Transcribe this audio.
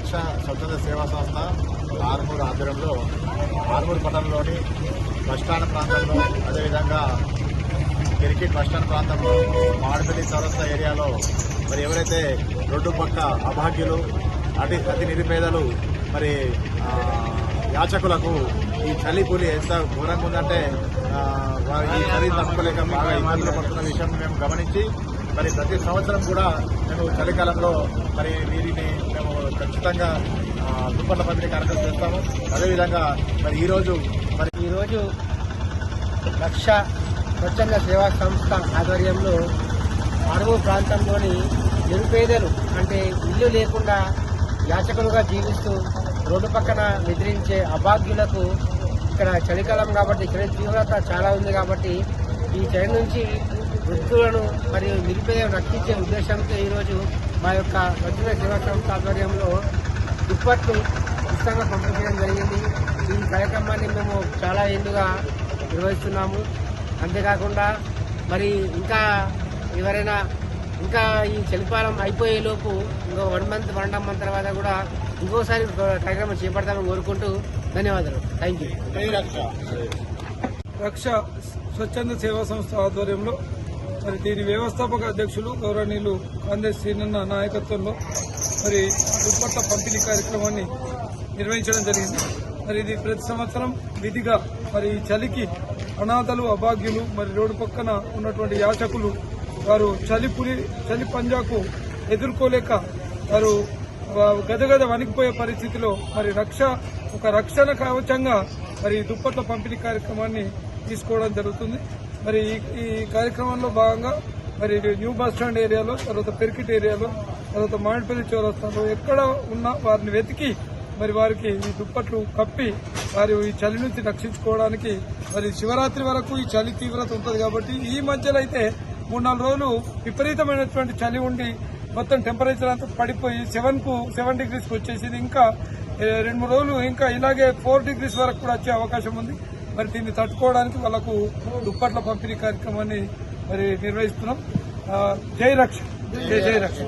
రక్ష స్వచ్ఛంద సేవా సంస్థ ఆర్మూర్ ఆధ్వర్యంలో ఆర్మూర్ పట్టణంలోని బస్టాండ్ ప్రాంతంలో అదేవిధంగా క్రికెట్ బస్టాండ్ ప్రాంతంలో మాడపల్లి చౌరస్తా ఏరియాలో మరి ఎవరైతే రెండు పక్క అభాగ్యులు అతి అతి నిరుపేదలు మరి యాచకులకు ఈ చలి పులి ఎంత ఘోరంగా ఉందంటే ఈ చలి తట్టుకోలేక బాగా ఇబ్బందులు పడుతున్న విషయం మేము గమనించి మరి ప్రతి సంవత్సరం కూడా మేము చలికాలంలో మరి వీరిని ఖచ్చితంగా ఆ, దుప్పట్ల పంపిణీ కార్యక్రమం చేస్తాము. అదేవిధంగా మరి ఈరోజు మరి ఈరోజు లక్ష స్వచ్ఛంద సేవా సంస్థ ఆధ్వర్యంలో అడవు ప్రాంతంలోని నిరుపేదలు అంటే ఇల్లు లేకుండా యాచకులుగా జీవిస్తూ రోడ్డు పక్కన నిద్రించే అభాగ్యులకు ఇక్కడ చలికాలం కాబట్టి చలి తీవ్రత చాలా ఉంది కాబట్టి ఈ చలి నుంచి వృద్ధులను మరియు నిరుపేదలను రక్షించే ఉద్దేశంతో ఈరోజు మా యొక్క స్వచ్ఛంద సేవా సంస్థ ఆధ్వర్యంలో దుప్పట్లు ఉచితంగా పంపించడం జరిగింది. ఈ కార్యక్రమాన్ని మేము చాలా ఏళ్ళుగా నిర్వహిస్తున్నాము. అంతేకాకుండా మరి ఇంకా ఎవరైనా ఇంకా ఈ చలికాలం అయిపోయే లోపు ఇంకో one month one and month తర్వాత కూడా ఇంకోసారి కార్యక్రమం చేపడతామని కోరుకుంటూ ధన్యవాదాలు. Thank you. రక్ష స్వచ్ఛంద సేవా సంస్థ ఆధ్వర్యంలో మరి దీని వ్యవస్థాపక అధ్యక్షులు గౌరవనీయులు కాంగ్రెస్ సీనన్న నాయకత్వంలో మరి దుప్పట్ల పంపిణీ కార్యక్రమాన్ని నిర్వహించడం జరిగింది. మరి ఇది ప్రతి సంవత్సరం విధిగా మరి ఈ చలికి అనాథలు అభాగ్యులు మరి రోడ్డు పక్కన ఉన్నటువంటి యాచకులు వారు చలి పులి చలి పంజాకు ఎదుర్కోలేక వారు గదగద వణికిపోయే పరిస్థితిలో మరి రక్ష ఒక రక్షణ కవచంగా మరి ఈ దుప్పట్ల పంపిణీ కార్యక్రమాన్ని తీసుకోవడం జరుగుతుంది. మరి ఈ కార్యక్రమంలో భాగంగా మరి న్యూ బస్ స్టాండ్ ఏరియాలో తర్వాత పెరికిట్ ఏరియాలో తర్వాత మామిడిపల్లి చౌరస్తాలో ఎక్కడ ఉన్నా వారిని వెతికి మరి వారికి ఈ దుప్పట్లు కప్పి వారి ఈ చలి నుంచి రక్షించుకోవడానికి మరి శివరాత్రి వరకు ఈ చలి తీవ్రత ఉంటుంది కాబట్టి ఈ మధ్యలో అయితే మూడు నాలుగు రోజులు విపరీతమైనటువంటి చలి ఉండి మొత్తం టెంపరేచర్ అంతా పడిపోయి సెవెన్కు సెవెన్ డిగ్రీస్కి వచ్చేసింది. ఇంకా రెండు మూడు రోజులు ఇంకా ఇలాగే ఫోర్ డిగ్రీస్ వరకు కూడా వచ్చే అవకాశం ఉంది. మరి దీన్ని తట్టుకోవడానికి వాళ్ళకు దుప్పట్ల పంపిణీ కార్యక్రమాన్ని మరి నిర్వహిస్తున్నాం. ఆ, జై రక్ష. జై జై రక్ష.